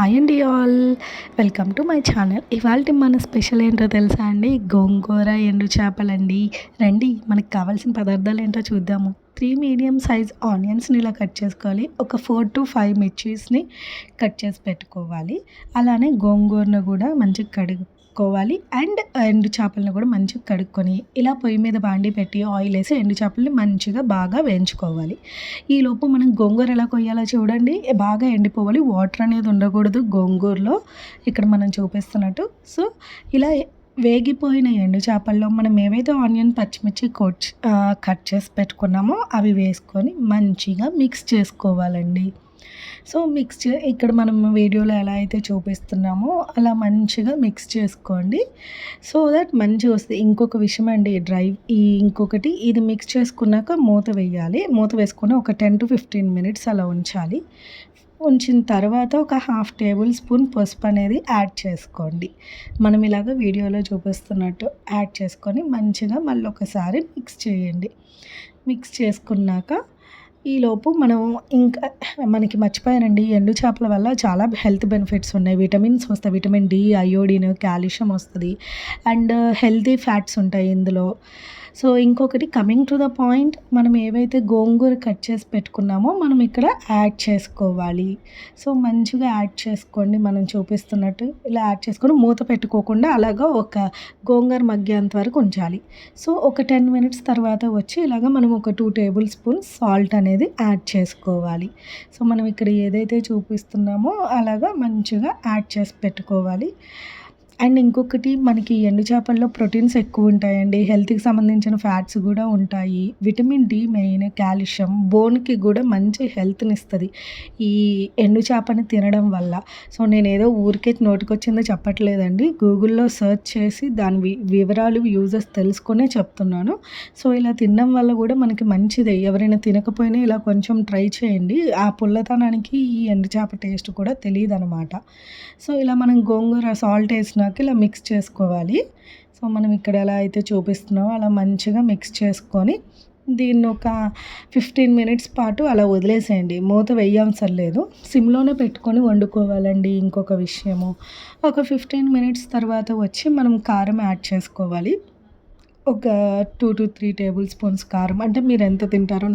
Hi అండి all. Welcome to my channel. ఇవాళ మన స్పెషల్ ఏంటో తెలుసా అండి? గోంగూర ఎండు చేపలండి. రండి మనకు కావాల్సిన పదార్థాలు ఏంటో చూద్దాము. త్రీ మీడియం సైజ్ ఆనియన్స్ని ఇలా కట్ చేసుకోవాలి. ఒక ఫోర్ టు ఫైవ్ మిర్చీస్ని కట్ చేసి పెట్టుకోవాలి. అలానే గోంగూరను కూడా మంచిగా కడుగు కడుక్కోవాలి అండ్ ఎండు చేపలను కూడా మంచిగా కడుక్కొని ఇలా పొయ్యి మీద బాండి పెట్టి ఆయిల్ వేసి ఎండు చేపల్ని మంచిగా బాగా వేయించుకోవాలి. ఈలోపు మనం గోంగూర ఎలా కొయ్యాలో చూడండి. బాగా ఎండిపోవాలి. వాటర్ అనేది ఉండకూడదు గోంగూరలో. ఇక్కడ మనం చూపిస్తున్నట్టు. సో ఇలా వేగిపోయిన ఎండు చేపల్లో మనం ఏవైతే ఆనియన్ పచ్చిమిర్చి కొట్ కట్ చేసి పెట్టుకున్నామో అవి వేసుకొని మంచిగా మిక్స్ చేసుకోవాలండి. సో మిక్స్ ఇక్కడ మనం వీడియోలో ఎలా అయితే చూపిస్తున్నామో అలా మంచిగా మిక్స్ చేసుకోండి. సో దట్ మంచిగా వస్తుంది. ఇంకొక విషయం అండి డ్రై ఈ ఇంకొకటి ఇది మిక్స్ చేసుకున్నాక మూత వేయాలి. మూత వేసుకుని ఒక టెన్ టు ఫిఫ్టీన్ మినిట్స్ అలా ఉంచాలి. ఉంచిన తర్వాత ఒక హాఫ్ టేబుల్ స్పూన్ పసుపు అనేది యాడ్ చేసుకోండి. మనం ఇలాగ వీడియోలో చూపిస్తున్నట్టు యాడ్ చేసుకొని మంచిగా మళ్ళీ ఒకసారి మిక్స్ చేయండి. మిక్స్ చేసుకున్నాక ఈలోపు మనం ఇంకా మనకి మర్చిపోయానండి ఎండు చేపల వల్ల చాలా హెల్త్ బెనిఫిట్స్ ఉన్నాయి. విటమిన్స్ వస్తాయి. విటమిన్ డి అయోడిన్ కాల్షియం వస్తుంది. అండ్ హెల్తీ ఫ్యాట్స్ ఉంటాయి ఇందులో. సో ఇంకొకటి కమింగ్ టు ద పాయింట్ మనం ఏవైతే గోంగూర కట్ చేసి పెట్టుకున్నామో మనం ఇక్కడ యాడ్ చేసుకోవాలి. సో మంచిగా యాడ్ చేసుకోండి మనం చూపిస్తున్నట్టు. ఇలా యాడ్ చేసుకొని మూత పెట్టుకోకుండా అలాగా ఒక గోంగూర మగ్గేంత వరకు ఉంచాలి. సో ఒక టెన్ మినిట్స్ తర్వాత వచ్చి ఇలాగ మనం ఒక టూ టేబుల్ స్పూన్ సాల్ట్ అనేది యాడ్ చేసుకోవాలి. సో మనం ఇక్కడ ఏదైతే చూపిస్తున్నామో అలాగా మంచిగా యాడ్ చేసి పెట్టుకోవాలి. అండ్ ఇంకొకటి మనకి ఎండు చేపల్లో ప్రోటీన్స్ ఎక్కువ ఉంటాయండి హెల్త్కి సంబంధించిన ఫ్యాట్స్ కూడా ఉంటాయి. విటమిన్ డి మెయిన్ కాల్షియం బోన్కి కూడా మంచి హెల్త్ని ఇస్తుంది ఈ ఎండు చేపని తినడం వల్ల. సో నేను ఏదో ఊరికే నోటికొచ్చిందో చెప్పట్లేదండి. గూగుల్లో సెర్చ్ చేసి దాని వివరాలు యూజెస్ తెలుసుకునే చెప్తున్నాను. సో ఇలా తినడం వల్ల కూడా మనకి మంచిదే. ఎవరైనా తినకపోయినా ఇలా కొంచెం ట్రై చేయండి. ఆ పుల్లతనానికి ఈ ఎండు చేప టేస్ట్ కూడా తెలియదు అనమాట సో ఇలా మనం గోంగూర సాల్ట్ వేసిన దాకా ఇలా మిక్స్ చేసుకోవాలి. సో మనం ఇక్కడ ఎలా అయితే చూపిస్తున్నామో అలా మంచిగా మిక్స్ చేసుకొని దీన్ని ఒక ఫిఫ్టీన్ మినిట్స్ పాటు అలా వదిలేసేయండి. మూత వేయవసరం లేదు. సిమ్లోనే పెట్టుకొని వండుకోవాలండి ఇంకొక విషయము. ఒక ఫిఫ్టీన్ మినిట్స్ తర్వాత వచ్చి మనం కారం యాడ్ చేసుకోవాలి. ఒక two to three tablespoons కారం. అంటే మీరు ఎంత తింటారో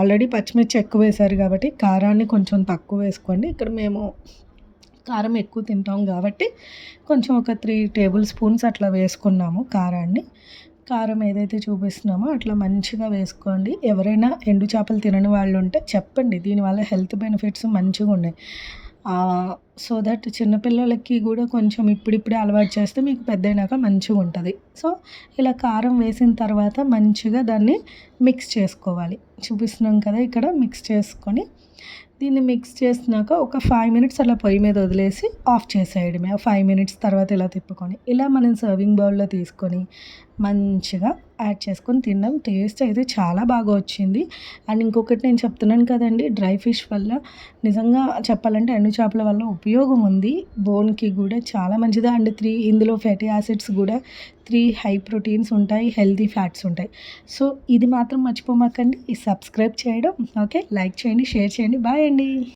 ఆల్రెడీ పచ్చిమిర్చి ఎక్కువ వేశారు కాబట్టి కారాన్ని కొంచెం తక్కువ వేసుకోండి. ఇక్కడ మేము కారం ఎక్కువ తింటాం కాబట్టి కొంచెం ఒక త్రీ టేబుల్ స్పూన్స్ అట్లా వేసుకున్నాము కారాన్ని. కారం ఏదైతే చూపిస్తున్నామో అట్లా మంచిగా వేసుకోండి. ఎవరైనా ఎండు చేపలు తినని వాళ్ళు ఉంటే చెప్పండి. దీనివల్ల హెల్త్ బెనిఫిట్స్ మంచిగా ఉన్నాయి. సో దట్ చిన్నపిల్లలకి కూడా కొంచెం ఇప్పుడిప్పుడే అలవాటు చేస్తే మీకు పెద్దయినాక మంచిగా ఉంటుంది. సో ఇలా కారం వేసిన తర్వాత మంచిగా దాన్ని మిక్స్ చేసుకోవాలి. చూపిస్తున్నాం కదా ఇక్కడ మిక్స్ చేసుకొని దీన్ని మిక్స్ చేసినాక ఒక ఫైవ్ మినిట్స్ అలా పొయ్యి మీద వదిలేసి ఆఫ్ చేసేయడమే. ఫైవ్ మినిట్స్ తర్వాత ఇలా తిప్పుకొని ఇలా మనం సర్వింగ్ బౌల్లో తీసుకొని మంచిగా యాడ్ చేసుకొని తిన్నాం. టేస్ట్ అయితే చాలా బాగా వచ్చింది. అండ్ ఇంకొకటి నేను చెప్తున్నాను కదండి డ్రై ఫిష్ వల్ల నిజంగా చెప్పాలంటే ఎండు చేపల వల్ల ఉపయోగం ఉంది. బోన్కి కూడా చాలా మంచిది. అండ్ త్రీ ఇందులో ఫ్యాటీ యాసిడ్స్ కూడా త్రీ హై ప్రోటీన్స్ ఉంటాయి హెల్తీ ఫ్యాట్స్ ఉంటాయి. సో ఇది మాత్రం మర్చిపోమాకండి. సబ్స్క్రైబ్ చేయడం ఓకే? లైక్ చేయండి షేర్ చేయండి. బాయ్ అండి.